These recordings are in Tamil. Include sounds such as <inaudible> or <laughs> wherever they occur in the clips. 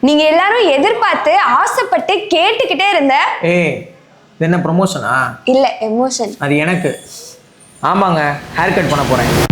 நீங்க எல்லாரும் எதிர்பார்த்து ஆசைப்பட்டு கேட்டுக்கிட்டே இருந்த ஏய் இது என்ன ப்ரொமோஷனா இல்ல எமோஷன் அது எனக்கு. ஆமாங்க ஹேர் கட் பண்ண போகிறேன்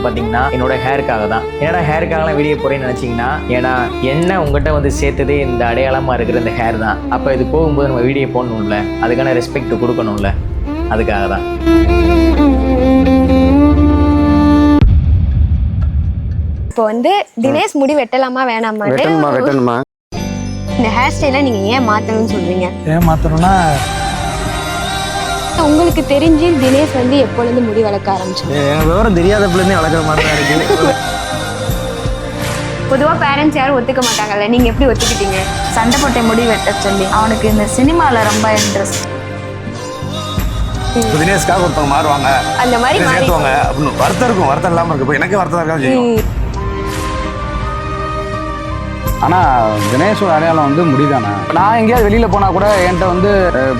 போகிறேன்னு பார்த்தீங்கன்னா என்னோட ஹேருக்காக தான். என்னடா ஹேருக்காகலாம் வீடியோ போகிறேன்னு நினச்சிங்கன்னா ஏன்னா என்ன உங்கள்கிட்ட வந்து சேர்த்ததே இந்த அடையாளமாக இருக்கிற இந்த ஹேர் தான். அப்போ இது போகும்போது நம்ம வீடியோ போடணும்ல. அதுக்கான ரெஸ்பெக்ட் கொடுக்கணும்ல. அதுக்காக தான். இப்போ வந்து தினேஷ் முடி வெட்டலாமா வேணாமான்னு வெட்டணுமா வெட்டணுமா? இந்த ஹேர் ஸ்டைலை நீங்க ஏன் மாத்தணும்னு சொல்றீங்க? ஏன் மாத்தணும்னா உங்களுக்கு தெரிஞ்சு தினேஷ் வந்து எப்பொழுது முடி வளர்க்க ஆரம்பிச்சாங்க எனக்கு விவரம் தெரியாத பிள்ளைங்க வளர்க்குற மாதிரி தான் இருக்கு. பொதுவா பேரண்ட்ஸ் யாரும் ஒத்துக்க மாட்டாங்கல்ல. நீங்க எப்படி ஒத்துக்கிட்டீங்க? சண்டை போட்ட முடி வெட்ட சொல்லி. அவனுக்கு இந்த சினிமாவில் ரொம்ப இன்ட்ரெஸ்ட் தினேஷ்காக ஒருத்தவங்க மாறுவாங்க. அந்த மாதிரி தினேஷ் மாறி ஏத்துவாங்க. அப்படின்னு வருத்தம் இருக்கும். வருத்தம் இல்லாம இருக்கு. இப்போ எனக்கு வருத்தம் இருக்காது செய்யும். ம். ஆனா தினேஷோட அடையாளம் வந்து முடிதானே? நான் எங்கேயாவது வெளியில போனா கூட என்கிட்ட வந்து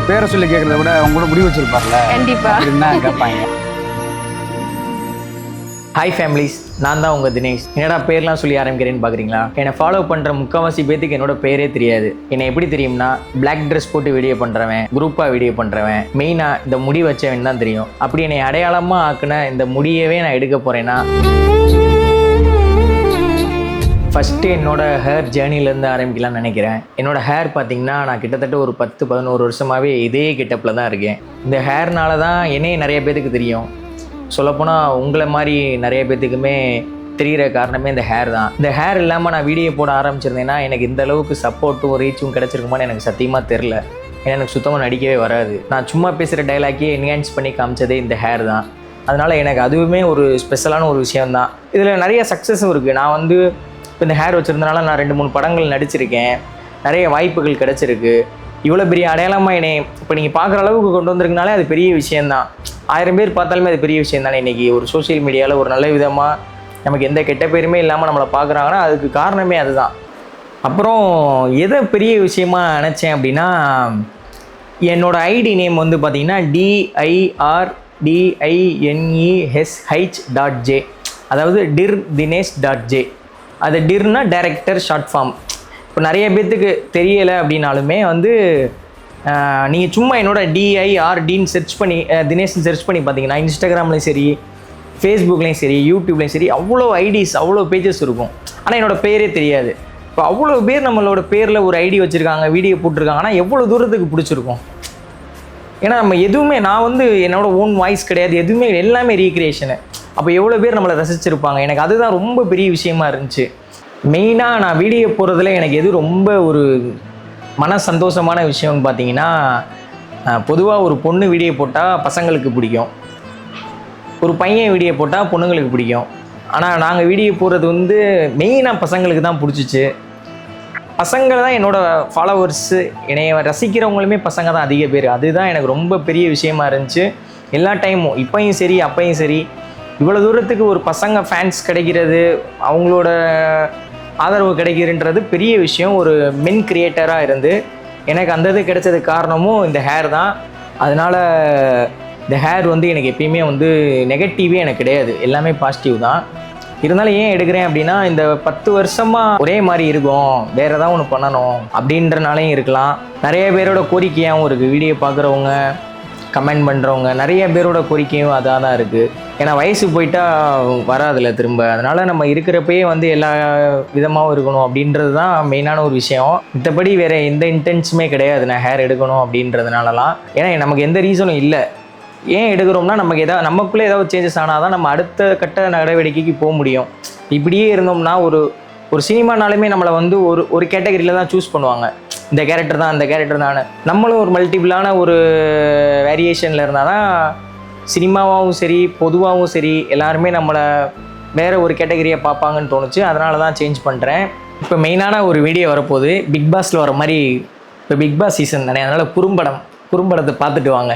பேரை சொல்லி கேட்கறத விட அவங்க கூட முடி வச்சிருப்பார்ல கண்டிப்பா. அப்படின்னு தான் கேட்பாங்க. ஹாய் ஃபேமிலிஸ் நான் தான் உங்கள் தினேஷ். என்னடா பேர்லாம் சொல்லி ஆரம்பிக்கிறேன்னு பார்க்குறீங்களா என்னை ஃபாலோ பண்ணுற முக்கால்வாசி பேத்துக்கு என்னோட பேரே தெரியாது. என்னை எப்படி தெரியும்னா Black ட்ரெஸ் போட்டு வீடியோ பண்ணுறவன் குரூப்பாக வீடியோ பண்ணுறவன் மெயினாக இந்த முடி வச்சவன் தான் தெரியும். அப்படி என்னை அடையாளமாக ஆக்குன இந்த முடியவே நான் எடுக்க போகிறேன்னா ஃபஸ்ட்டு என்னோட ஹேர் ஜேர்னிலேருந்து ஆரம்பிக்கலாம்னு நினைக்கிறேன். என்னோடய ஹேர் பார்த்திங்கன்னா நான் கிட்டத்தட்ட ஒரு பத்து பதினோரு வருஷமாகவே இதே கெட்டப்பில் தான் இருக்கேன். இந்த ஹேர்னால தான் என்னையே நிறைய பேத்துக்கு தெரியும். சொல்லப்போனால் உங்களை மாதிரி நிறைய பேத்துக்குமே தெரிகிற காரணமே இந்த ஹேர் தான். இந்த ஹேர் இல்லாமல் நான் வீடியோ போட ஆரம்பிச்சிருந்தேன்னா எனக்கு இந்த அளவுக்கு சப்போர்ட்டும் ரீச்சும் கிடச்சிருக்குமான்னு எனக்கு சத்தியமாக தெரில ஏன்னா எனக்கு சுத்தமாக நடிக்கவே வராது. நான் சும்மா பேசுகிற டைலாக்கே என்ஹான்ஸ் பண்ணி காமிச்சதே இந்த ஹேர் தான். அதனால் எனக்கு அதுவுமே ஒரு ஸ்பெஷலான ஒரு விஷயம்தான். இதில் நிறைய சக்ஸஸும் இருக்குது நான் வந்து இப்போ இந்த ஹேர் வச்சுருந்தனால நான் ரெண்டு மூணு படங்கள் நடிச்சிருக்கேன். நிறைய வாய்ப்புகள் கிடச்சிருக்கு. இவ்வளோ பெரிய அடையாளமாக என்னை இப்போ நீங்கள் பார்க்குற அளவுக்கு கொண்டு வந்திருக்கனாலே அது பெரிய விஷயந்தான் ஆயிரம் பேர் பார்த்தாலுமே அது பெரிய விஷயம் தானே இன்றைக்கி ஒரு சோஷியல் மீடியாவில் ஒரு நல்ல விதமாக நமக்கு எந்த கெட்ட பேருமே இல்லாமல் நம்மளை பார்க்குறாங்கன்னா அதுக்கு காரணமே அதுதான். அப்புறம் எதை பெரிய விஷயமா நினச்சேன் அப்படின்னா என்னோடய ஐடி நேம் வந்து பார்த்தீங்கன்னா டிஐஆர் டிஐஎன்இஹெச்ஹெச் டாட் ஜே அதாவது டிர் தினேஷ் டாட் ஜே அது டிர்னா டைரக்டர் ஷார்ட் ஃபார்ம் இப்போ நிறைய பேர்த்துக்கு தெரியலை அப்படின்னாலுமே வந்து நீங்கள் சும்மா என்னோட டிஐஆர் டின்னு சர்ச் பண்ணி தினேஷன் தினேஷ்னு பண்ணி பார்த்தீங்கன்னா இன்ஸ்டாகிராம்லேயும் சரி ஃபேஸ்புக்லேயும் சரி யூடியூப்லேயும் சரி அவ்வளோ ஐடிஸ் அவ்வளோ பேஜஸ் இருக்கும். ஆனால் என்னோட பேரே தெரியாது. இப்போ அவ்வளோ பேர் நம்மளோட பேரில் ஒரு ஐடி வச்சுருக்காங்க வீடியோ போட்டிருக்காங்கன்னா எவ்வளோ தூரத்துக்கு பிடிச்சிருக்கும்? ஏன்னா நம்ம எதுவுமே நான் வந்து என்னோடய ஓன் வாய்ஸ் கிடையாது. எதுவுமே எல்லாமே ரீக்ரியேஷனு அப்போ எவ்வளோ பேர் நம்மளை ரசிச்சிருப்பாங்க? எனக்கு அதுதான் ரொம்ப பெரிய விஷயமா இருந்துச்சு. மெயினாக நான் வீடியோ போகிறதுல எனக்கு எது ரொம்ப ஒரு மன சந்தோஷமான விஷயம்னு பார்த்தீங்கன்னா பொதுவாக ஒரு பொண்ணு வீடியோ போட்டால் பசங்களுக்கு பிடிக்கும். ஒரு பையன் வீடியோ போட்டால் பொண்ணுங்களுக்கு பிடிக்கும். ஆனால் நாங்கள் வீடியோ போடுறது வந்து மெயினாக பசங்களுக்கு தான் பிடிச்சிச்சு. பசங்களை தான் என்னோடய ஃபாலோவர்ஸு என்னைய ரசிக்கிறவங்களுமே பசங்க தான் அதிக பேர். அதுதான் எனக்கு ரொம்ப பெரிய விஷயமா இருந்துச்சு. எல்லா டைமும் இப்பையும் சரி அப்பையும் சரி. இவ்வளோ தூரத்துக்கு ஒரு பசங்க ஃபேன்ஸ் கிடைக்கிறது அவங்களோட ஆதரவு கிடைக்கிறன்றது பெரிய விஷயம். ஒரு மென் கிரியேட்டராக இருந்து எனக்கு அந்த இது கிடைச்சது காரணமும் இந்த ஹேர் தான். அதனால் இந்த ஹேர் வந்து எனக்கு எப்பயுமே வந்து நெகட்டிவே எனக்கு கிடையாது. எல்லாமே பாசிட்டிவ் தான். இருந்தாலும் ஏன் எடுக்கிறேன் அப்படின்னா இந்த பத்து வருஷமாக ஒரே மாதிரி இருக்கும். வேறு ஏதாவது ஒன்று பண்ணணும் அப்படின்றனாலையும் இருக்கலாம். நிறைய பேரோட கோரிக்கையாகவும் இருக்குது வீடியோ பார்க்குறவங்க கமெண்ட் பண்ணுறவங்க நிறைய பேரோட கோரிக்கையும் அதாக தான் இருக்குது ஏன்னா வயசு போயிட்டா வராதுல்ல திரும்ப. அதனால் நம்ம இருக்கிறப்பயே வந்து எல்லா விதமாகவும் இருக்கணும் அப்படின்றது தான் மெயினான ஒரு விஷயம். மற்றபடி வேறு எந்த இன்டென்ஸுமே கிடையாது. நான் ஹேர் எடுக்கணும் அப்படின்றதுனாலலாம். ஏன்னா நமக்கு எந்த ரீசனும் இல்லை. ஏன் எடுக்கிறோம்னா நமக்கு ஏதாவது நமக்குள்ளே ஏதாவது சேஞ்சஸ் ஆனால் தான் நம்ம அடுத்த கட்ட நடவடிக்கைக்கு போக முடியும். இப்படியே இருந்தோம்னா ஒரு ஒரு சினிமானாலுமே நம்மளை வந்து ஒரு ஒரு கேட்டகரியில் தான் சூஸ் பண்ணுவாங்க. இந்த கேரக்டர் தான் அந்த கேரக்டர் தான். நம்மளும் ஒரு மல்டிபிளான ஒரு வேரியேஷனில் இருந்தால் தான் சினிமாவாகவும் சரி பொதுவாகவும் சரி எல்லாருமே நம்மளை வேறு ஒரு கேட்டகரியை பார்ப்பாங்கன்னு தோணுச்சு. அதனால தான் சேஞ்ச் பண்ணுறேன் இப்போ மெயினான ஒரு வீடியோ வரப்போகுது. பிக் பாஸில் வர மாதிரி இப்போ பிக் பாஸ் சீசன் தானே அதனால் குறும்படம் குறும்படத்தை பார்த்துட்டு வாங்க.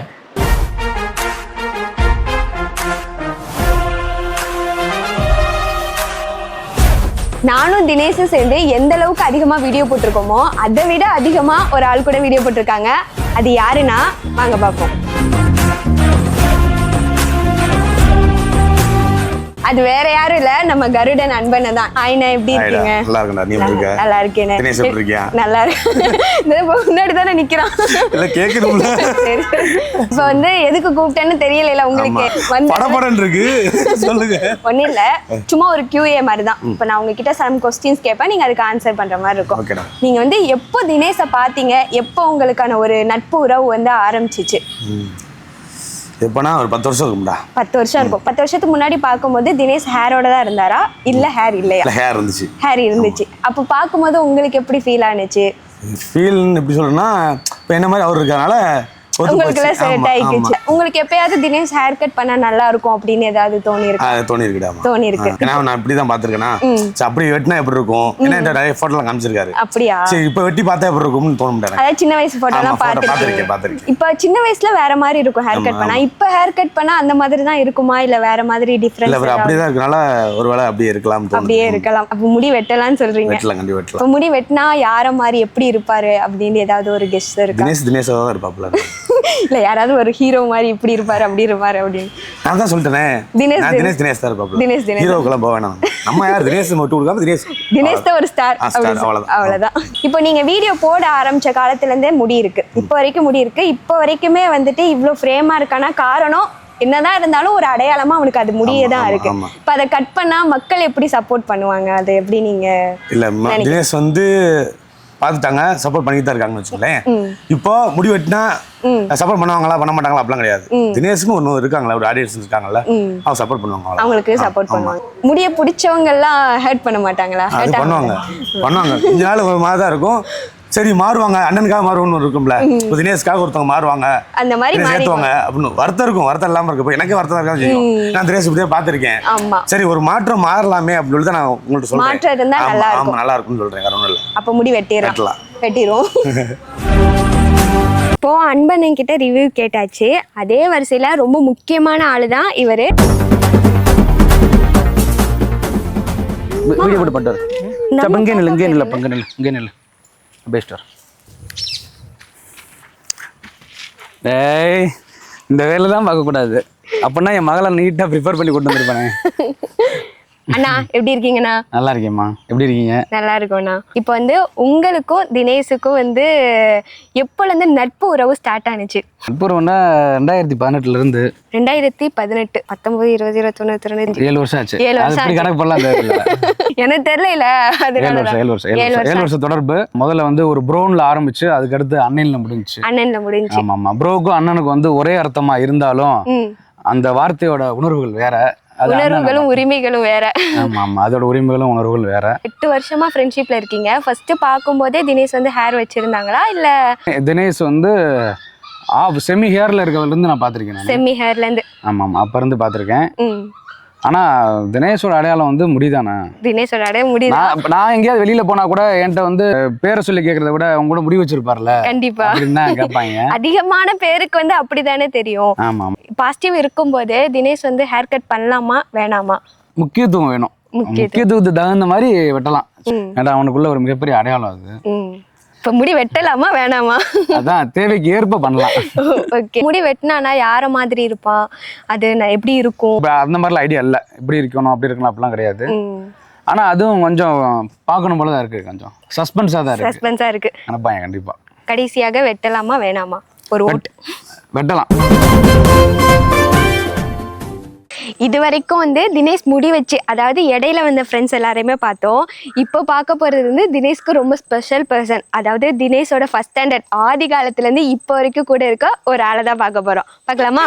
நானும் தினேஷும் சேர்ந்து எந்த அளவுக்கு அதிகமா வீடியோ போட்டிருக்கோமோ அதை விட அதிகமா ஒரு ஆள் கூட வீடியோ போட்டிருக்காங்க. அது யாருன்னா வாங்க பார்ப்போம். அது வேற யாரும் இல்ல. நம்ம கருடன் அன்பனை தான். ஆயினா எப்படி இருக்கீங்க? நல்லா இருக்கேன்டா, நீ இருக்க? நல்லா இருக்கேன்? நல்லா இருக்கு முன்னாடி தானே நிக்கிறான் இல்ல கேக்குதுல இப்ப வந்து எதுக்கு கூப்பிட்டேன்னு தெரியல உங்களுக்கு. வந்து படபடன் இருக்கு. சொல்லுங்க. ஒன்றும் இல்லை. சும்மா ஒரு கியூஏ மாதிரி தான் இப்போ நான் உங்ககிட்ட சம் கொஸ்டின்ஸ் கேட்பேன். நீங்கள் அதுக்கு ஆன்சர் பண்ணுற மாதிரி இருக்கும். ஓகேடா. நீங்கள் வந்து எப்போ தினேஷை பார்த்தீங்க? எப்போ உங்களுக்கான ஒரு நட்பு உறவு வந்து ஆரம்பிச்சிச்சு? எப்பனா ஒரு பத்து வருஷம் இருக்கும்டா. பத்து வருஷம் இருக்கும். பத்து வருஷத்துக்கு முன்னாடி பார்க்கும்போது தினேஷ் ஹேரோட தான் இருந்தாரா? இல்லை ஹேர் இல்லையா? இல்ல ஹேர் இருந்துச்சு. ஹேர் இருந்துச்சு. அப்போ பார்க்கும்போது உங்களுக்கு எப்படி ஃபீல் ஆனுச்சு? ஃபீல்னு எப்படி சொல்றேன்னா இப்போ என்ன மாதிரி அவர் இருக்கறனால ஒத்து உங்களுக்கு போச்சு. எல்லாம் செட் ஆமா, ஆயிடுச்சு. உங்களுக்கு எப்பயாவது தினேஷ் ஹேர் கட் பண்ணா நல்லா இருக்கும் அப்படின்னு ஏதாவது தோணி. இருக்கு தோணி இருக்குடா தோணி இருக்கு. ஏன்னா நான் இப்படி தான் அப்படி வெட்டினா எப்படி இருக்கும்? ஏன்னா நிறைய ஃபோட்டோலாம் காமிச்சிருக்காரு. அப்படியா? சரி இப்போ வெட்டி பார்த்தா எப்படி இருக்கும்னு தோண முடியாது அதாவது சின்ன வயசு போட்டோ ஆமா, எல்லாம் photo பார்த்திருக்கேன், பார்த்துருக்கேன் பார்த்திருக்கேன். இப்போ சின்ன வயசுல வேற மாதிரி இருக்கும் ஹேர் கட் பண்ணா. இப்போ ஹேர் கட் பண்ணா அந்த மாதிரி தான் இருக்குமா? இல்ல வேற மாதிரி இல்ல டிஃபரன்ஸ் அவர் அப்படியே தான் இருக்கனால ஒருவேளை அப்படியே இருக்கலாம் அப்படியே இருக்கலாம். அப்ப முடி வெட்டலாம்னு சொல்றீங்க. வெட்டலாம் கண்டிப்பா வெட்டலாம். முடி வெட்டினா யார மாதிரி எப்படி இருப்பாரு? அப்படின்னு ஏதாவது ஒரு கெஸ்ட் இருக்கா. தினேஷ் தினேஷாக தான் இருப்பாப்புல. இல்ல யாராவது ஒரு ஹீரோ மாதிரி இப்படி இருப்பாரு அப்படி இருப்பாரு அப்படின்னு. நான் தான் சொல்லிட்டேனே. தினேஷ் தினேஷ். தினேஷ் தான் இருப்பாப்புல. தினேஷ் தினேஷ். ஹீரோக்கெல்லாம் போக வேணாம். நம்ம யார் தினேஷ் மட்டும் கொடுக்காம தினேஷ்? தினேஷ் தான் ஒரு ஸ்டார். அவ்வளவுதான். இப்போ நீங்க வீடியோ போட ஆரம்பிச்ச காலத்துல இருந்தே முடி இருக்கு. இப்போ வரைக்கும் முடி இருக்கு. இப்போ வரைக்குமே வந்துட்டு இவ்ளோ ஃப்ரேமா இருக்கானா காரணம் என்னதான் இருந்தாலும் ஒரு அடையாளமா அவனுக்கு அது முடியே தான் இருக்கு. இப்போ அதை கட் பண்ணா மக்கள் எப்படி சப்போர்ட் பண்ணுவாங்க? அது எப்படி நீங்க இல்ல தினேஷ் வந்து பார்த்துட்டாங்க சப்போர்ட் பண்ணிட்டு தான் இருக்காங்கன்னு வச்சுக்கோங்களேன். இப்போ முடி வெட்டினா சப்போர்ட் பண்ணுவாங்களா பண்ண மாட்டாங்களா அப்படிலாம் கிடையாது. தினேஷ்னு ஒன்று இருக்காங்களா ஒரு ஆடியன்ஸ் இருக்காங்கல்ல அவங்க சப்போர்ட் பண்ணுவாங்க. அவங்களுக்கு சப்போர்ட். பண்ணுவாங்க. முடிய பிடிச்சவங்க எல்லாம் ஹர்ட் பண்ண மாட்டாங்களா? பண்ணுவாங்க? பண்ணுவாங்க. கொஞ்ச நாள் ஒரு மாதிரி தான் இருக்கும். சரி மாறுவாங்க. அண்ணனுக்காக மாறுவோம்னு இருக்கும்ல. இப்போ தினேஷ்காக ஒருத்தவங்க மாறுவாங்க. அந்த மாதிரி ஏத்துவாங்க அப்படின்னு வருத்தம் இருக்கும். வருத்தம் இல்லாம இருக்கு இப்போ எனக்கே வருத்தம் இருக்கா செய்யும். நான் தினேஷ் இப்படியே பார்த்திருக்கேன். ஆமா. சரி ஒரு மாற்றம் மாறலாமே அப்படின்னு தான் நான் உங்கள்ட்ட சொல்றேன். மாற்றம் இருந்தா நல்லா ஆமா இருக்கும். நல்லா இருக்கும்னு சொல்றேன். வேற ஒன்றும் இல்லை. அப்ப முடி வெட்டிடுறோம் வெட்டலாம். வெட்டிரும் <laughs> இப்போ அன்பண்ணன் கிட்ட ரிவ்யூ கேட்டாச்சு. அதே வரிசையில ரொம்ப முக்கியமான ஆளு தான் இவரு. வீடியோ போட்டு நம்ம இங்கே நில்லு இங்கே நில்ல இங்கே நில்லு இங்கே நில்லு. பெஸ்டர் டேய் இந்த வேலை தான் பார்க்கக்கூடாது. அப்படின்னா என் மகளை நீட்டாக ப்ரிப்பேர் பண்ணி கொண்டு வந்திருப்பானே. <laughs> அண்ணா <laughs> எப்படி இருக்கீங்கண்ணா? நல்லா இருக்கேம்மா. எப்படி இருக்கீங்க? நல்லா இருக்கோண்ணா. இப்போ வந்து உங்களுக்கும் தினேஷுக்கும் வந்து எப்போல இருந்து நட்பு உறவு ஸ்டார்ட் ஆனுச்சு? நட்புறவுன்னா ரெண்டாயிரத்தி பதினெட்டுலேருந்து ரெண்டாயிரத்தி பதினெட்டு பத்தொன்பது இருபது இருபத்தொன்னு இருபத்தி ஏழு வருஷம் ஆச்சு. ஏழு வருஷம் ஆச்சு. கணக்கு பண்ணலாம் <laughs> எனக்கு தெரியல வருஷம் ஏழு வருஷம் ஏழு வருஷம் ஏழு வருஷம் தொடர்பு. முதல்ல வந்து ஒரு ப்ரோன்ல ஆரம்பிச்சு அதுக்கடுத்து அண்ணன்ல முடிஞ்சுச்சு. அண்ணன்ல முடிஞ்சு ஆமா ஆமா ப்ரோக்கும் அண்ணனுக்கும் வந்து ஒரே அர்த்தமா இருந்தாலும் அந்த வார்த்தையோட உணர்வுகள் வேற. உணர்வுகளும் உரிமைகளும் வேற. ஆமா ஆமா. அதோட உரிமைகளும் உணர்வுகள் வேற. எட்டு வருஷமா ஃப்ரெண்ட்ஷிப்ல இருக்கீங்க. ஃபர்ஸ்ட் பார்க்கும்போதே தினேஷ் வந்து ஹேர் வச்சிருந்தாங்களா? இல்ல தினேஷ் வந்து ஆஃப் செமி ஹேர்ல இருக்கவர்ல இருந்து நான் பார்த்திருக்கேன் நான். செம்மி ஹேர்ல இருந்து. ஆமா ஆமா. அப்ப இருந்து பார்த்திருக்கேன். ம். ஆனா தினேஷோட அடையாளம் வந்து முடிதானே? தினேஷோட அடைய முடியுது? நான் எங்கேயாவது வெளியில போனா கூட என்கிட்ட வந்து பேரை சொல்லி கேட்கறத விட அவங்க கூட முடி வச்சிருப்பார்ல? கண்டிப்பா. கேட்பாங்க. <laughs> அதிகமான பேருக்கு வந்து அப்படிதானே தெரியும். ஆமா பாசிட்டிவ் இருக்கும்போது தினேஷ் வந்து ஹேர் கட் பண்ணலாமா வேணாமா? முக்கியத்துவம் வேணும். முக்கியத்துவத்துக்கு தகுந்த மாதிரி வெட்டலாம். ஏன்னா அவனுக்குள்ள ஒரு மிகப்பெரிய அடையாளம் அது. இப்ப முடி வெட்டலாமா வேணாமா? அதான் தேவைக்கு ஏற்ப பண்ணலாம். ஓகே. முடி வெட்டினானா யார மாதிரி இருப்பான் அது நான் எப்படி இருக்கும்? அந்த மாதிரிலாம் ஐடியா இல்லை. இப்படி இருக்கணும் அப்படி இருக்கணும் அப்படிலாம் கிடையாது. ஆனா அதுவும் கொஞ்சம் பார்க்கணும் போல தான் இருக்கு கொஞ்சம். சஸ்பென்ஸா தான் இருக்கு. சஸ்பென்ஸா இருக்கு. நினைப்பாங்க கண்டிப்பா. கடைசியாக வெட்டலாமா வேணாமா? ஒரு ஓட்டு. வெட்டலாம். இது வரைக்கும் வந்து தினேஷ் முடி வச்சு அதாவது இடையில வந்த ஃப்ரெண்ட்ஸ் எல்லாரையுமே பார்த்தோம். இப்போ பார்க்க போகிறது வந்து தினேஷ்க்கு ரொம்ப ஸ்பெஷல் பர்சன் அதாவது தினேஷோட ஃபர்ஸ்ட் ஸ்டாண்டர்ட் ஆதி காலத்துலேருந்து இப்போ வரைக்கும் கூட இருக்க ஒரு ஆளை தான் பார்க்க போகிறோம் பார்க்கலாமா?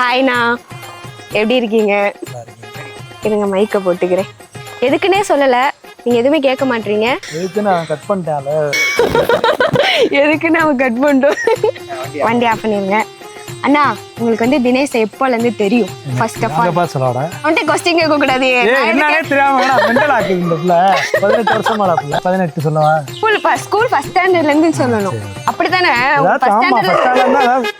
ஹாய்ண்ணா எப்படி இருக்கீங்க? இருங்க மைக்கை போட்டுக்கிறேன். எதுக்குன்னே சொல்லலை. நீங்கள் எதுவுமே கேட்க மாட்டீங்க. எதுக்கு நான் கட் பண்ணிட்டேன் எதுக்கு நம்ம கட் பண்ணிட்டோம் வண்டி ஆஃப் பண்ணிருங்க. அண்ணா உங்களுக்கு வந்து தினேஷ் எப்போலேருந்து தெரியும்? ஃபர்ஸ்ட் ஆஃப் ஆல் நாங்கப்பா சொல்லோட அவன்கிட்ட கொஸ்டின் கேட்க கூடாது ஏ என்னன்னே தெரியாம மெண்டல் ஆக்கு இந்த பிள்ளை. பதினெட்டு வருஷமா பிள்ளை. பதினெட்டு சொல்லவா? ஸ்கூல் ஸ்கூல் ஃபர்ஸ்ட் ஸ்டாண்டர்ட்ல இருந்து சொல்லணும். அப்படிதானே ஃபர்ஸ்ட் ஸ்டாண்டர்ட்ல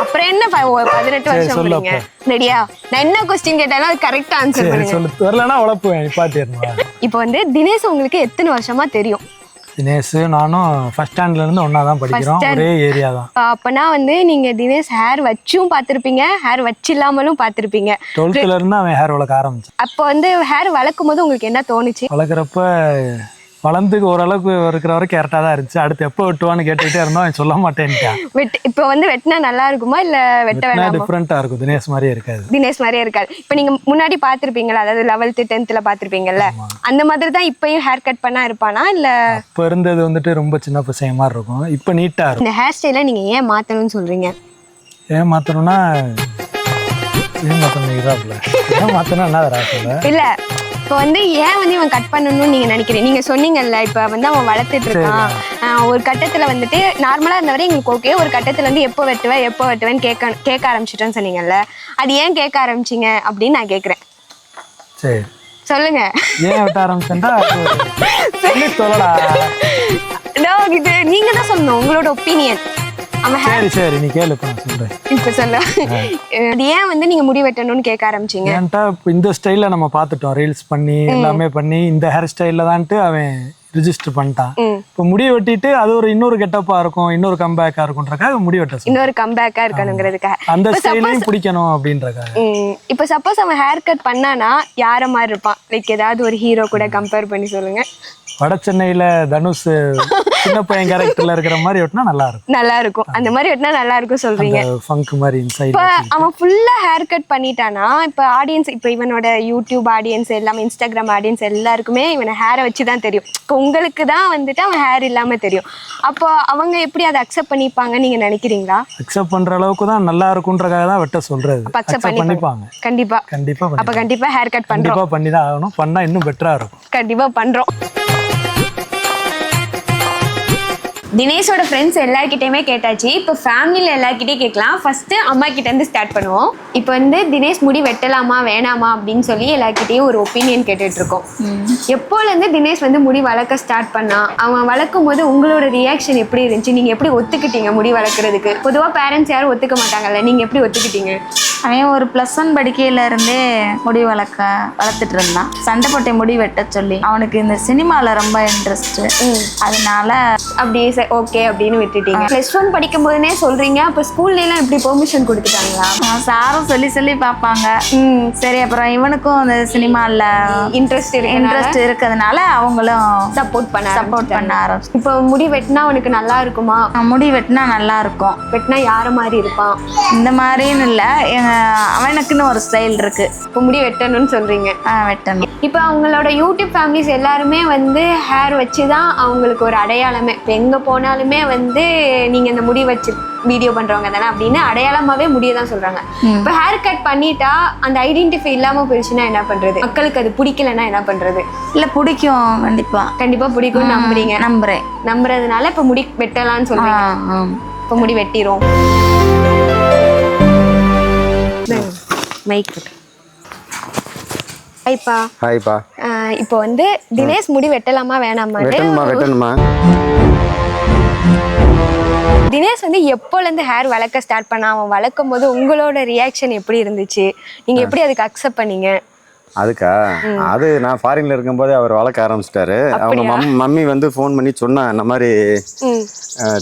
அப்புறம் என்ன ப- பதினெட்டு வருஷம் சொல்லு போறீங்க ரெடியா நான் என்ன கொஸ்டின் கேட்டாலும் அது கரெக்டா ஆன்சர் சரி பண்ணுங்க. சொல்லு. வரலன்னா உழப்புவேன் இப்போ வந்து தினேஷ் உங்களுக்கு எத்தனை வருஷமா தெரியும்? தினேஷ் நானும் ஃபர்ஸ்ட் ஸ்டாண்ட்ல இருந்து ஒன்னா தான் படிக்கிறோம். ஒரே ஏரியா தான். அப்பனா வந்து நீங்க தினேஷ் ஹேர் வச்சும் பார்த்திருப்பீங்க ஹேர் வச்சு இல்லாமலும் பார்த்திருப்பீங்க டுவெல்த்ல இருந்து அவன் ஹேர் வளர்க்க ஆரம்பிச்சான். அப்போ வந்து ஹேர் வளர்க்கும் போது உங்களுக்கு என்ன தோணுச்சு? வளர்க்குறப்ப வளர்ந்து ஓரளவுக்கு இருக்கிற வரைக்கும் கரெக்டாக தான் இருந்துச்சு. அடுத்து எப்போ வெட்டுவான்னு கேட்டுக்கிட்டே இருந்தோம் சொல்ல மாட்டேன்ட்டான். வெட் இப்போ வந்து வெட்டினா நல்லா இருக்குமா இல்ல வெட்ட வேணாமா? டிஃப்ரெண்ட்டாக இருக்கும். தினேஷ் மாதிரியே இருக்காது. தினேஷ் மாதிரியே இருக்காது. இப்போ நீங்க முன்னாடி பார்த்திருப்பீங்களா அதாவது லெவல்த்து டென்த்ல பார்த்திருப்பீங்கல்ல அந்த மாதிரி தான் இப்பயும் ஹேர் கட் பண்ணா இருப்பானா இல்ல? இப்போ இருந்தது வந்துட்டு ரொம்ப சின்ன பசங்க மாதிரி இருக்கும். இப்போ நீட்டாக இருக்கும். இந்த ஹேர் ஸ்டைலை நீங்க ஏன் மாத்தணும்னு சொல்றீங்க? ஏன் மாற்றணும்னா ஏன் மாற்றணும் இதாப்புல ஏன் மாற்றணும் என்ன இல்ல. இப்போ வந்து ஏன் வந்து இவன் கட் பண்ணணும்னு நீங்க நினைக்கிறீங்க? நீங்க சொன்னீங்கல்ல இப்போ வந்து அவன் வளர்த்துட்டு இருக்கான். ஆஹ் ஒரு கட்டத்துல வந்துட்டு நார்மலா இருந்தவரை எங்களுக்கு ஓகே ஒரு கட்டத்துல வந்து எப்போ வெட்டுவேன் எப்போ வெட்டுவேன்னு கேட்க கேட்க ஆரம்பிச்சிட்டேன்னு சொன்னீங்கல்ல அது ஏன் கேட்க ஆரம்பிச்சீங்க அப்படின்னு நான் கேக்குறேன். சரி. சொல்லுங்க. ஏன் வெட்ட ஆரம்பிச்சேன்டா? <laughs> சொல்லடா. நீங்க தான் சொல்லணும். உங்களோட ஒப்பீனியன் சரி சரி நீ கேளு சொல்கிறேன் இப்ப சொல்ல. அது ஏன் வந்து நீங்க முடி வெட்டணும்னு கேட்க ஆரம்பிச்சீங்க? ஏன்ட்டா இந்த ஸ்டைலில் நம்ம பார்த்துட்டோம் ரீல்ஸ் பண்ணி எல்லாமே பண்ணி இந்த ஹேர் ஸ்டைலில் தான்ட்டு அவன் ரிஜிஸ்டர் பண்ணிட்டான். இப்போ முடி வெட்டிட்டு அது ஒரு இன்னொரு கெட்டப்பாக இருக்கும் இன்னொரு கம்பேக்காக இருக்கும்ன்றக்காக முடி வெட்ட. இன்னொரு கம்பேக்கா இருக்கணுங்கிறதுக்காக. அந்த ஸ்டைலையும் பிடிக்கணும் அப்படின்றக்காக. இப்ப சப்போஸ் அவன் ஹேர் கட் பண்ணானா யார மாதிரி இருப்பான்? லைக் ஏதாவது ஒரு ஹீரோ கூட கம்பேர் பண்ணி சொல்லுங்க. வட சென்னையில தனுஷ் சின்ன பையன் கேரக்டர்ல இருக்கிற மாதிரி வெட்டினா நல்லா இருக்கும். நல்லா இருக்கும். அந்த மாதிரி வெட்டினா நல்லா இருக்கும் சொல்றீங்க. ஃபங்க் மாதிரி இன்சைட் இப்ப அவன் ஃபுல்லா ஹேர் கட் பண்ணிட்டானா? இப்ப ஆடியன்ஸ் இப்ப இவனோட யூடியூப் ஆடியன்ஸ் எல்லாமே இன்ஸ்டாகிராம் ஆடியன்ஸ் எல்லாருக்குமே இவனை ஹேரை வச்சு தான் தெரியும். இப்போ உங்களுக்கு தான் வந்துட்டு அவன் ஹேர் இல்லாம தெரியும். அப்போ அவங்க எப்படி அதை அக்செப்ட் பண்ணிப்பாங்கன்னு நீங்க நினைக்கிறீங்களா? அக்செப்ட் பண்ற அளவுக்கு தான் நல்லா இருக்குன்றக்காக தான் வெட்ட சொல்றது. அக்செப்ட் பண்ணிப்பாங்க. கண்டிப்பா. கண்டிப்பா அப்ப பண்ணிப்பாங்க. கண்டிப்பா ஹேர் கட் பண்றோம். கண்டிப்பா பண்ணி தான் ஆகணும். பண்ணா இன்னும் பெட்டரா இருக்கும். கண்டிப்பா பண்றோம். தினேஷோட ஃப்ரெண்ட்ஸ் எல்லார்கிட்டயுமே கேட்டாச்சு. இப்போ ஃபேமிலியில் எல்லார்கிட்டயும் கேட்கலாம். ஃபர்ஸ்ட் அம்மா கிட்ட இருந்து ஸ்டார்ட் பண்ணுவோம். இப்போ வந்து தினேஷ் முடி வெட்டலாமா வேணாமா அப்படின்னு சொல்லி எல்லார்கிட்டயும் ஒரு ஒப்பீனியன் கேட்டுட்டு இருக்கோம். எப்போலேருந்து தினேஷ் வந்து முடி வளர்க்க ஸ்டார்ட் பண்ணா? அவன் வளர்க்கும் போது உங்களோட ரியாக்ஷன் எப்படி இருந்துச்சு? நீங்க எப்படி ஒத்துக்கிட்டீங்க முடி வளர்க்குறதுக்கு? பொதுவா பேரண்ட்ஸ் யாரும் ஒத்துக்க மாட்டாங்கல்ல. நீங்க எப்படி ஒத்துக்கிட்டீங்க? அவன் ஒரு ப்ளஸ் ஒன் படிக்கையில இருந்தே முடி வளர்க்க வளர்த்துட்டு இருந்தான். சண்டை போட்டை முடி வெட்ட சொல்லி அவனுக்கு இந்த சினிமாவில் ரொம்ப இன்ட்ரெஸ்ட் அதனால அப்படியே ஓகே அப்படின்னு விட்டுட்டீங்க. ப்ளஸ் ஒன் படிக்கும் போதுனே சொல்றீங்க அப்போ ஸ்கூல்ல எப்படி பெர்மிஷன் கொடுத்துட்டாங்களா? சாரும் சொல்லி சொல்லி பார்ப்பாங்க. ம். சரி அப்புறம் இவனுக்கும் அந்த சினிமாவில் இன்ட்ரெஸ்ட் இன்ட்ரெஸ்ட் இருக்கிறதுனால அவங்களும் சப்போர்ட் பண்ண சப்போர்ட் பண்ண ஆரம்பிச்சு இப்போ முடி வெட்டினா அவனுக்கு நல்லா இருக்குமா? முடி வெட்டினா நல்லா இருக்கும். வெட்டினா யார மாதிரி இருப்பான்? இந்த மாதிரின்னு இல்லை அவனுக்குன்னு ஒரு ஸ்டைல் இருக்கு. இப்போ முடி வெட்டணும்னு சொல்றீங்க. ஆ, வெட்டணும். இப்போ அவங்களோட யூடியூப் ஃபேமிலிஸ் எல்லாருமே வந்து ஹேர் வச்சு தான் அவங்களுக்கு ஒரு அடையாளமே. இப்போ எங்கே போனாலுமே வந்து நீங்கள் இந்த முடி வச்சு வீடியோ பண்ணுறவங்க தானே அப்படின்னு அடையாளமாகவே முடிய தான் சொல்கிறாங்க இப்போ ஹேர் கட் பண்ணிட்டா அந்த ஐடென்டிஃபை இல்லாமல் போயிடுச்சுன்னா என்ன பண்ணுறது மக்களுக்கு அது பிடிக்கலன்னா என்ன பண்ணுறது இல்லை பிடிக்கும். கண்டிப்பா. கண்டிப்பாக பிடிக்கும்னு நம்புறீங்க. நம்புறேன். நம்புறதுனால இப்போ முடி வெட்டலாம்னு ஆ. இப்போ முடி வெட்டிரும். மைக் ஹாய்ப்பா ஆஹ் இப்போ வந்து தினேஷ் முடி வெட்டலாமா வேணாமா வெட்டணுமா வெட்டணுமா? தினேஷ் வந்து எப்போல இருந்து ஹேர் வளர்க்க ஸ்டார்ட் பண்ணா அவன் வளர்க்கும் போது உங்களோட ரியாக்ஷன் எப்படி இருந்துச்சு? நீங்க எப்படி அதுக்கு அக்செப்ட் பண்ணீங்க? அதுக்கா? அது நான் ஃபாரின்ல இருக்கும்போதே அவர் வளர்க்க ஆரம்பிச்சிட்டாரு. அவங்க மம் மம்மி வந்து ஃபோன் பண்ணி சொன்னா இந்த மாதிரி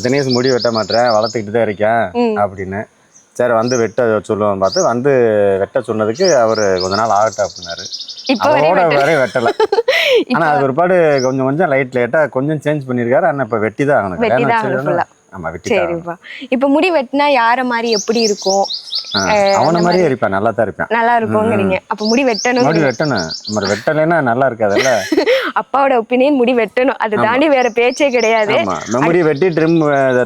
தினேஷ் முடி வெட்ட மாட்டேன் வளர்த்துக்கிட்டு தான் இருக்கேன் அப்படின்னு. சரி வந்து வெட்ட சொல்லுவோம் பார்த்து வந்து வெட்ட சொன்னதுக்கு அவர் கொஞ்ச நாள் ஆகட்டும் அப்படின்னாரு. இப்போ வரையும் வெட்டல. <laughs> ஆனா அது ஒருபாடு கொஞ்சம் கொஞ்சம் லைட் லைட்டா கொஞ்சம் சேஞ்ச் பண்ணிருக்காரு ஆனா இப்ப வெட்டி தான் ஆகணும் ஆமா வெட்டி. சரிப்பா. இப்போ முடி வெட்டினா யார மாதிரி எப்படி இருக்கும்? அவன மாதிரியே இருப்பேன் நல்லா தான் இருப்பேன். நல்லா இருக்கும்ங்கிறீங்க. அப்போ முடி வெட்டணும். முடி வெட்டணும். நம்ம வெட்டலைன்னா நல்லா இருக்காதுல்ல <laughs> அப்பாவோட ஒப்பீனியன் முடி வெட்டணும். அதை தாண்டி வேற பேச்சே கிடையாது. மெமரி வெட்டி ட்ரிம்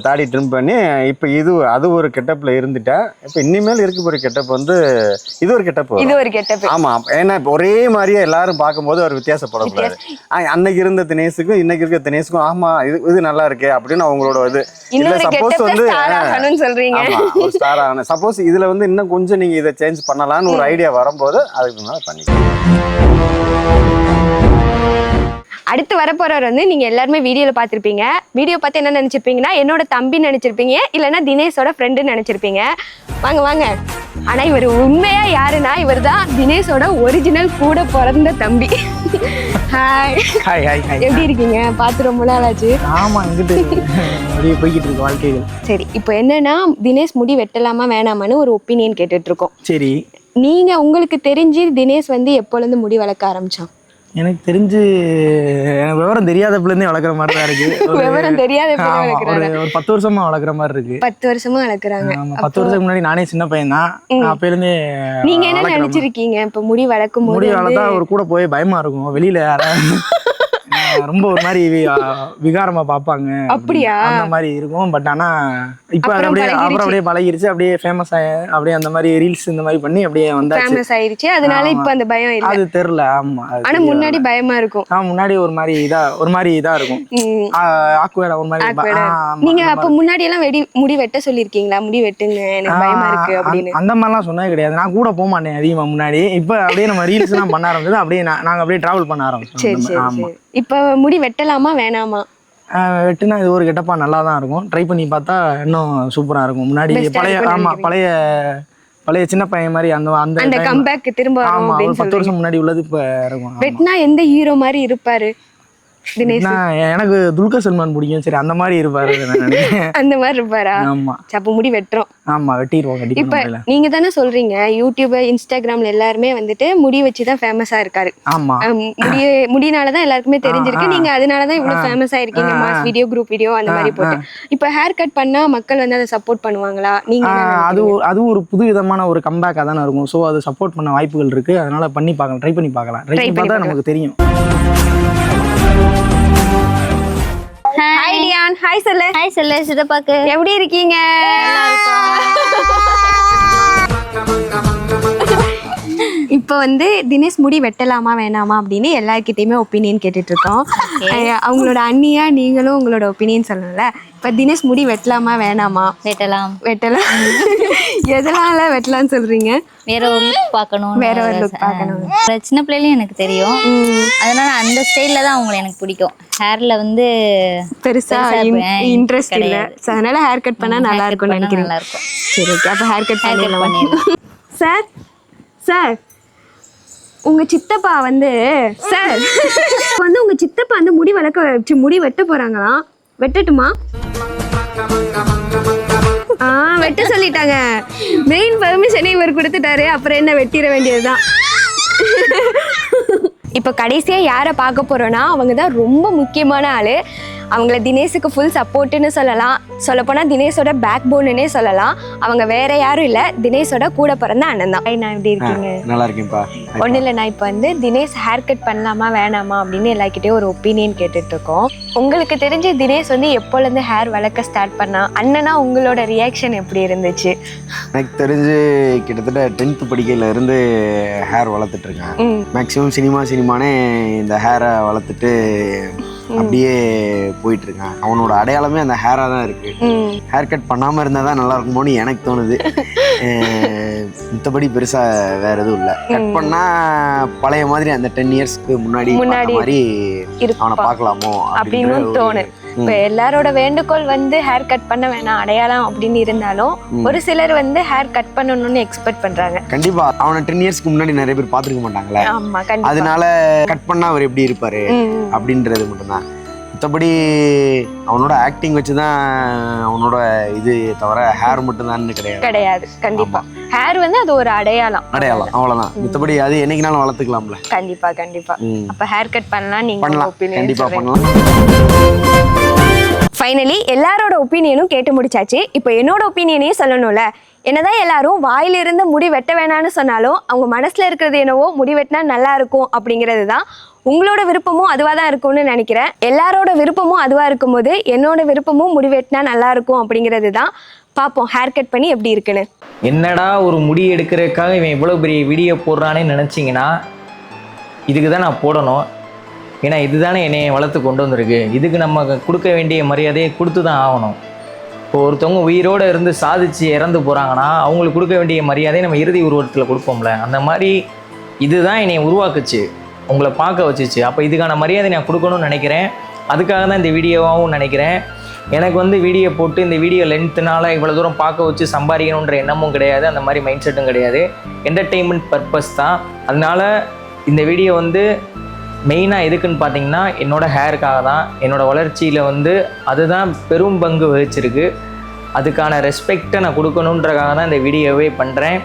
தாடி ட்ரிம் பண்ணி இப்போ இது அது ஒரு கெட்டப்ல இருந்துட்டேன் இப்போ இனிமேல் இருக்க போற கெட்டப் வந்து இது ஒரு கெட்டப் இது ஒரு கெட்டப் ஆமா. ஏன்னா இப்போ ஒரே மாதிரியே எல்லாரும் பார்க்கும்போது அவர் வித்தியாசப்படக்கூடாது அன்னைக்கு இருந்த தினேஷுக்கும் இன்னைக்கு இருக்க தினேஷுக்கும் ஆமா இது இது நல்லா இருக்கே அப்படின்னு அவங்களோட இது. இன்னொரு சப்போஸ் வந்து சொல்றீங்க. ஸ்டார் ஆகணும் சப்போஸ் இதுல வந்து இன்னும் கொஞ்சம் நீங்க இதை சேஞ்ச் பண்ணலாம்னு ஒரு ஐடியா வரும்போது அதுக்கு முன்னாடி பண்ணிக்கலாம். அடுத்து வரப்போறவர் வந்து நீங்க எல்லாருமே வீடியோல பார்த்திருப்பீங்க. வீடியோ பார்த்து என்ன நினைச்சிருப்பீங்கன்னா என்னோட தம்பி நினைச்சிருப்பீங்க இல்லைன்னா தினேஷோட ஃப்ரெண்டு நினைச்சிருப்பீங்க. வாங்க வாங்க. ஆனா இவர் உண்மையா யாருன்னா இவர் தான் தினேஷோட ஒரிஜினல் கூட பிறந்த தம்பி. ஹாய் ஹாய் ஹாய் ஹாய் எப்படி இருக்கீங்க? பார்த்து ரொம்ப நாள் ஆச்சு ஆமா இங்கிட்டு அப்படியே போய்கிட்டு இருக்கு வாழ்க்கைகள். சரி இப்போ என்னன்னா தினேஷ் முடி வெட்டலாமா வேணாமான்னு ஒரு ஒப்பீனியன் கேட்டுட்டு இருக்கோம். சரி. நீங்க உங்களுக்கு தெரிஞ்சு தினேஷ் வந்து எப்போலேருந்து முடி வளர்க்க ஆரம்பிச்சான்? எனக்கு தெரிஞ்சு எனக்கு விவரம் தெரியாதப்பிலேருந்தே வளர்க்குற மாதிரி தான் இருக்கு <laughs> விவரம் தெரியாத ஒரு ஒரு பத்து வருஷமா வளர்க்குற மாதிரி இருக்கு. பத்து வருஷமா வளர்க்குறாங்க. பத்து வருஷத்துக்கு முன்னாடி நானே சின்ன பையன் தான் அப்பையிலேருந்தே நீங்க என்ன நினைச்சிருக்கீங்க? இப்ப முடி வளர்க்கும் முடி வளர்த்தா ஒரு கூட போய் பயமா இருக்கும். வெளியில யாரா ஆஹ் ரொம்ப ஒரு மாதிரி விகாரமா பார்ப்பாங்க. அப்படியா? அந்த மாதிரி இருக்கும். பட் ஆனா இப்ப அப்படியே. அப்புறம் அப்படியே பழகிருச்சு. அப்படியே ஃபேமஸ் ஆகி அப்படியே அந்த மாதிரி ரீல்ஸ் இந்த மாதிரி பண்ணி அப்படியே வந்தாச்சு. ஃபேமஸ் ஆயிருச்சு. அதனால இப்ப அந்த பயம் இல்ல. அது தெரியல. ஆமா ஆனா. முன்னாடி பயமா இருக்கும். ஆ, முன்னாடி ஒரு மாதிரி இதா ஒரு மாதிரி இதா இருக்கும். ம், ஆக்குவேடா ஒரு மாதிரி நீங்க அப்ப முன்னாடி எல்லாம் வெடி முடி வெட்ட சொல்லிருக்கீங்களா? முடி வெட்டுங்க எனக்கு பயமா இருக்கு அப்படின்னு. அந்த- அந்த மாதிரிலாம் சொன்னது கிடையாது. நான் கூட போக மாட்டேன் அதிகமா முன்னாடி. இப்ப அப்படியே நம்ம ரீல்ஸ் எல்லாம் பண்ண ஆரம்பிச்சது அப்படியே நாங்க அப்படியே டிராவல் பண்ண ஆரம்பிச்சோம். மாதிரி. ஆமா. இப்ப முடி வெட்டலாமா வேணாமா? வெட்டுனா இது ஒரு கெட்டப்பா நல்லா தான் இருக்கும். ட்ரை பண்ணி பார்த்தா இன்னும் சூப்பரா இருக்கும். முன்னாடி பழைய இருக்கும்னு ஆமா நினைக்கிறீங்க. பழைய பழைய சின்ன பையன் மாதிரி அந்த அந்த கம்பேக் திரும்ப ஆமா ஒரு பத்து வருஷம் முன்னாடி உள்ளது இப்ப இருக்கும். வெட்டினா எந்த ஹீரோ மாதிரி இருப்பாரு? எனக்கு துல்கர் சல்மான் பிடிக்கும். சரி அந்த மாதிரி இருப்பாரு <laughs> அந்த மாதிரி இருப்பாரா? ஆமா. சரி, அப்ப முடி வெட்டுறோம். ஆமா வெட்டிடுவோம் இப்ப. நீங்க தானே சொல்றீங்க யூடியூப் இன்ஸ்டாகிராம்ல எல்லாருமே வந்துட்டு முடி வச்சு தான் ஃபேமஸா இருக்காரு. ஆமா. முடி முடினால தான் எல்லாருக்குமே தெரிஞ்சிருக்கு. நீங்க அதனால தான் இவ்வளவு ஃபேமஸ் ஆயிருக்கீங்க மாஸ் வீடியோ குரூப் வீடியோ அந்த மாதிரி போட்டு. இப்ப ஹேர் கட் பண்ணா மக்கள் வந்து அதை சப்போர்ட் பண்ணுவாங்களா? நீங்க அது அது ஒரு புது விதமான ஒரு கம்பேக்காக தானே இருக்கும். ஸோ அது சப்போர்ட் பண்ண வாய்ப்புகள் இருக்கு. அதனால பண்ணி பார்க்கலாம் ட்ரை பண்ணி பார்க்கலாம். ட்ரை பண்ணி பார்த்தா நமக்கு தெரியும். ஹாய் டியான் ஹாய் சொல்லு ஹாய் செல்ல சிதப்பாக்கு எப்படி இருக்கீங்க? இப்போ வந்து தினேஷ் முடி வெட்டலாமா வேணாமா அப்படின்னு எல்லார்கிட்டயுமே ஒப்பீனியன் கேட்டுட்டு இருக்கோம். அவங்களோட அண்ணியா நீங்களும் உங்களோட ஒப்பீனியன் சொல்லணும்ல? இப்போ தினேஷ் முடி வெட்டலாமா வேணாமா? வெட்டலாம். வெட்டலாம் எதனால வெட்டலாம்னு சொல்றீங்க? வேற ஒரு லுக் பார்க்கணும் வேற ஒரு look பார்க்கணும். சின்ன பிள்ளைலையும் எனக்கு தெரியும். அதனால அந்த ஸ்டைல்ல தான் அவங்களை எனக்கு பிடிக்கும். ஹேர்ல வந்து பெருசா. இன்ட்ரெஸ்ட் இல்ல. அதனால ஹேர் கட் பண்ணா நல்லா பண்ணா நினைக்கிறேன். நல்லா இருக்கும். சரி ஓகே அப்போ ஹேர் கட் பண்ணிடலாம். சார் சார் உங்க சித்தப்பா வந்து சார் வந்து உங்க சித்தப்பா வந்து முடி வளர்க்க முடி வெட்ட போறாங்களாம் வெட்டட்டுமா? ஆ வெட்ட சொல்லிட்டாங்க. மெயின் பெர்மிஷனே இவர் கொடுத்துட்டாரு. அப்புறம் என்ன வெட்டிட வேண்டியதுதான். இப்போ கடைசியாக யாரை பார்க்க போகிறோன்னா அவங்க தான் ரொம்ப முக்கியமான ஆள். அவங்கள தினேஷுக்கு ஃபுல் சப்போர்ட்டுன்னு சொல்லலாம். சொல்லப்போனால் தினேஷோட பேக் போனுன்னே சொல்லலாம். அவங்க வேற யாரும் இல்லை தினேஷோட கூட பிறந்த அண்ணன் தான். நான் எப்படி இருக்கீங்க? நல்லா இருக்கேன்ப்பா ஒன்றும் இல்லை நான் இப்போ வந்து தினேஷ் ஹேர் கட் பண்ணலாமா வேணாமா அப்படின்னு எல்லாருக்கிட்டையும் ஒரு ஒப்பீனியன் கேட்டுட்டு இருக்கோம். உங்களுக்கு தெரிஞ்சு தினேஷ் வந்து எப்போலேருந்து ஹேர் வளர்க்க ஸ்டார்ட் பண்ணா அண்ணனா உங்களோட ரியாக்ஷன் எப்படி இருந்துச்சு? எனக்கு தெரிஞ்சு கிட்டத்தட்ட டென்த்து படிக்கையில இருந்து ஹேர் வளர்த்துட்டு இருக்கேன். ம். மேக்ஸிமம் சினிமா சினிமானே இந்த ஹேரை வளர்த்துட்டு அப்படியே போயிட்டு இருக்கேன் அவனோட அடையாளமே அந்த ஹேராக தான் இருக்கு. ஹேர் கட் பண்ணாமல் இருந்தால் தான் நல்லா இருக்குமோன்னு எனக்கு தோணுது. <laughs> மித்தபடி பெருசாக வேற எதுவும் இல்லை. கட் பண்ணால் பழைய மாதிரி அந்த டென் இயர்ஸ்க்கு முன்னாடி முன்னாடி மாதிரி. அவனை பார்க்கலாமோ அப்படின்னு தோணு. இப்போ எல்லாரோட வேண்டுகோள் வந்து ஹேர் கட் பண்ண வேணாம் அடையாளம் அப்படின்னு இருந்தாலும் ஒரு சிலர் வந்து ஹேர் கட் பண்ணணும்னு எக்ஸ்பெக்ட் பண்றாங்க. கண்டிப்பா. அவனை டென் இயர்ஸ்க்கு முன்னாடி நிறைய பேர் பார்த்துருக்க மாட்டாங்களே. அதனால கட் பண்ணா அவர் எப்படி இருப்பாரு. அப்படின்றது மட்டும்தான். மற்றபடி அவனோட ஆக்டிங் வச்சு தான் அவனோட இது தவிர ஹேர் மட்டும்தான் கிடையாது. கிடையாது கண்டிப்பா. ஹேர் வந்து அது ஒரு அடையாளம். அடையாளம் அவ்வளவுதான். மத்தபடி அது என்னைக்குனாலும் வளர்த்துக்கலாம்ல. கண்டிப்பா கண்டிப்பா. அப்ப ஹேர் கட் பண்ணலாம் நீங்க பண்ணலாம். கண்டிப்பா பண்ணலாம். ஃபைனலி எல்லாரோட ஒப்பீனியனும் கேட்டு முடிச்சாச்சு. இப்போ என்னோட ஒப்பீனியனையும் சொல்லணும்ல. என்னதான் எல்லாரும் வாயிலிருந்து முடி வெட்ட வேணாம்னு சொன்னாலும் அவங்க மனசுல இருக்கிறது என்னவோ முடி வெட்டினா நல்லா இருக்கும் அப்படிங்கிறது தான் உங்களோட விருப்பமும் அதுவாக தான் இருக்கும்னு நினைக்கிறேன். எல்லாரோட விருப்பமும் அதுவாக இருக்கும்போது என்னோட விருப்பமும் முடி வெட்டினா நல்லா இருக்கும் அப்படிங்கிறது தான். பார்ப்போம் ஹேர் கட் பண்ணி எப்படி இருக்குன்னு. என்னடா ஒரு முடி எடுக்கிறதுக்காக இவன் இவ்வளோ பெரிய வீடியோ போடுறானே நினச்சிங்கன்னா இதுக்கு தான் நான் போடணும். ஏன்னா இதுதானே என்னை வளர்த்து கொண்டு வந்திருக்கு. இதுக்கு நம்ம கொடுக்க வேண்டிய மரியாதையை கொடுத்து தான் ஆகணும். இப்போ ஒருத்தவங்க உயிரோடு இருந்து சாதிச்சு இறந்து போகிறாங்கன்னா அவங்களுக்கு கொடுக்க வேண்டிய மரியாதையை நம்ம இறுதி உருவத்தில் கொடுப்போம்ல. அந்த மாதிரி இதுதான் என்னை உருவாக்குச்சு. உங்களை பார்க்க வச்சுச்சு. அப்போ இதுக்கான மரியாதை நான் கொடுக்கணும்னு நினைக்கிறேன். அதுக்காக தான் இந்த வீடியோவாகவும் நினைக்கிறேன். எனக்கு வந்து வீடியோ போட்டு இந்த வீடியோ லென்த்துனால் இவ்வளோ தூரம் பார்க்க வச்சு சம்பாதிக்கணுன்ற எண்ணமும் கிடையாது. அந்த மாதிரி மைண்ட் செட்டும் கிடையாது. என்டர்டெயின்மெண்ட் பர்பஸ் தான். அதனால் இந்த வீடியோ வந்து மெயினாக எதுக்குன்னு பார்த்தீங்கன்னா என்னோடய ஹேருக்காக தான். என்னோடய வளர்ச்சியில் வந்து அதுதான் பெரும் பங்கு வகிச்சிருக்கு. அதுக்கான ரெஸ்பெக்டை நான் கொடுக்கணுன்றக்காக தான் இந்த வீடியோவே பண்ணுறேன்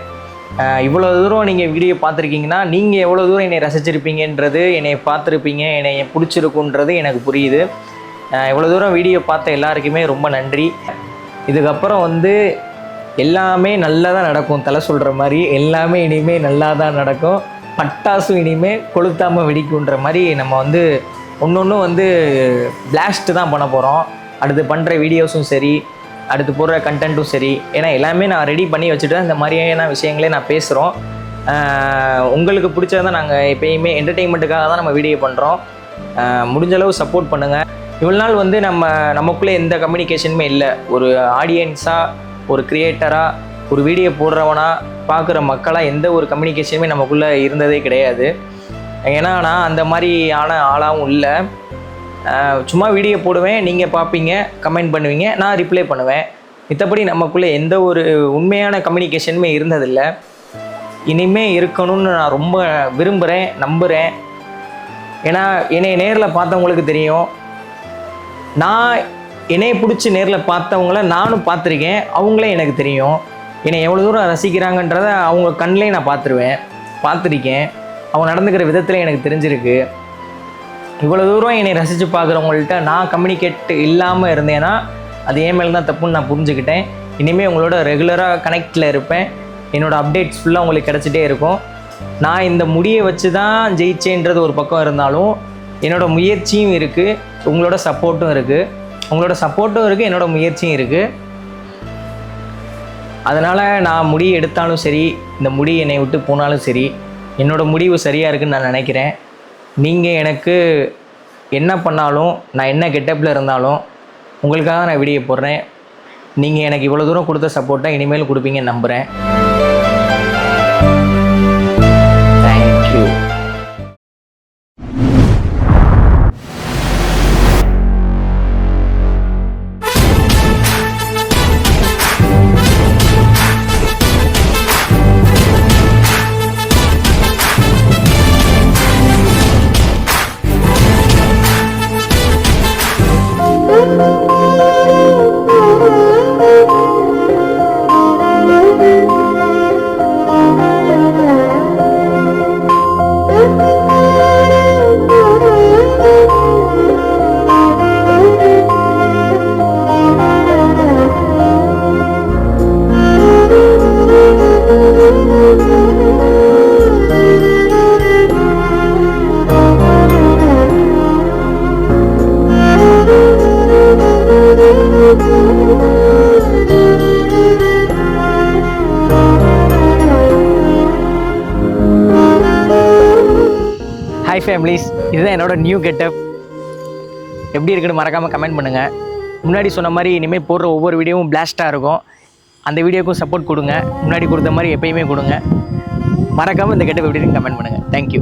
இவ்வளோ தூரம் நீங்கள் வீடியோ பார்த்துருக்கீங்கன்னா நீங்கள் எவ்வளோ தூரம் என்னை ரசிச்சிருப்பீங்கன்றது என்னை பார்த்துருப்பீங்க என்னை பிடிச்சிருக்குன்றது எனக்கு புரியுது. இவ்வளோ தூரம் வீடியோ பார்த்த எல்லாருக்குமே ரொம்ப நன்றி. இதுக்கப்புறம் வந்து எல்லாமே நல்லா தான் நடக்கும் தலை சொல்கிற மாதிரி. எல்லாமே இனிமேல் நல்லா தான் நடக்கும். பட்டாசும் இனிமேல் கொளுத்தாமல் வெடிக்குன்ற மாதிரி நம்ம வந்து ஒன்று ஒன்று வந்து பிளாஸ்ட்டு தான் பண்ண போகிறோம் அடுத்து பண்ணுற வீடியோஸும் சரி. அடுத்து போடுற கண்டென்ட்டும் சரி. ஏன்னா எல்லாமே நான் ரெடி பண்ணி வச்சுட்டு இந்த மாதிரியான விஷயங்களே நான் பேசுகிறோம் உங்களுக்கு பிடிச்சதான் நாங்கள் எப்பயுமே என்டர்டெயின்மெண்ட்டுக்காக தான் நம்ம வீடியோ பண்ணுறோம் முடிஞ்சளவு சப்போர்ட் பண்ணுங்கள் இவ்வளோ நாள் வந்து நம்ம நமக்குள்ளே எந்த கம்யூனிகேஷனுமே இல்லை. ஒரு ஆடியன்ஸாக ஒரு கிரியேட்டராக ஒரு வீடியோ போடுறவனா பார்க்குற மக்களாக எந்த ஒரு கம்யூனிகேஷனுமே நமக்குள்ளே இருந்ததே கிடையாது. ஏன்னா நான் அந்த மாதிரி ஆன ஆளாகவும் இல்லை. சும்மா வீடியோ போடுவேன் நீங்கள் பார்ப்பீங்க கமெண்ட் பண்ணுவீங்க நான் ரிப்ளை பண்ணுவேன். மித்தபடி நமக்குள்ளே எந்த ஒரு உண்மையான கம்யூனிகேஷனுமே இருந்ததில்லை. இனிமே இருக்கணும்னு நான் ரொம்ப விரும்புகிறேன் நம்புகிறேன் ஏன்னா என்னை நேரில் பார்த்தவங்களுக்கு தெரியும். நான் என்னையை பிடிச்சி நேரில் பார்த்தவங்கள நானும் பார்த்துருக்கேன் அவங்களே எனக்கு தெரியும். என்னை எவ்வளோ தூரம் ரசிக்கிறாங்கன்றத அவங்க கண்ணிலே நான் பார்த்துருவேன் பார்த்துருக்கேன். அவங்க நடந்துக்கிற விதத்தில் எனக்கு தெரிஞ்சிருக்கு. இவ்வளோ தூரம் என்னை ரசித்து பார்க்குறவங்கள்ட்ட நான் கம்யூனிகேட் இல்லாமல் இருந்தேன்னா அது ஏன் மேலே தான் தப்புன்னு நான் புரிஞ்சுக்கிட்டேன். இனிமேல் உங்களோட ரெகுலராக கனெக்டில் இருப்பேன். என்னோடய அப்டேட்ஸ் ஃபுல்லாக உங்களுக்கு கிடச்சிட்டே இருக்கும். நான் இந்த முடியை வச்சு தான் ஜெயிச்சேன்றது ஒரு பக்கம் இருந்தாலும் என்னோட முயற்சியும் இருக்குது உங்களோட சப்போர்ட்டும் இருக்குது உங்களோட சப்போர்ட்டும் இருக்குது என்னோட முயற்சியும் இருக்குது அதனால் நான் முடி எடுத்தாலும் சரி இந்த முடி என்னை விட்டு போனாலும் சரி என்னோடய முடிவு சரியாக இருக்குன்னு நான் நினைக்கிறேன். நீங்கள் எனக்கு என்ன பண்ணாலும் நான் என்ன கெட்டப்பில் இருந்தாலும் உங்களுக்காக நான் வீடியோ போடுறேன். நீங்கள் எனக்கு இவ்வளோ தூரம் கொடுத்த சப்போர்ட்டை இனிமேல் கொடுப்பீங்கன்னு நம்புகிறேன் ஹாய் ஃபேமிலிஸ் இதுதான் என்னோட நியூ கெட்டப் எப்படி இருக்குன்னு மறக்காமல் கமெண்ட் பண்ணுங்கள் முன்னாடி சொன்ன மாதிரி இனிமேல் போடுற ஒவ்வொரு வீடியோவும் பிளாஸ்ட்டாக இருக்கும். அந்த வீடியோக்கும் சப்போர்ட் கொடுங்க. முன்னாடி கொடுத்த மாதிரி எப்பயுமே கொடுங்க. மறக்காமல் இந்த கெட்டப் எப்படி இருக்குன்னு கமெண்ட் பண்ணுங்கள் தேங்க்யூ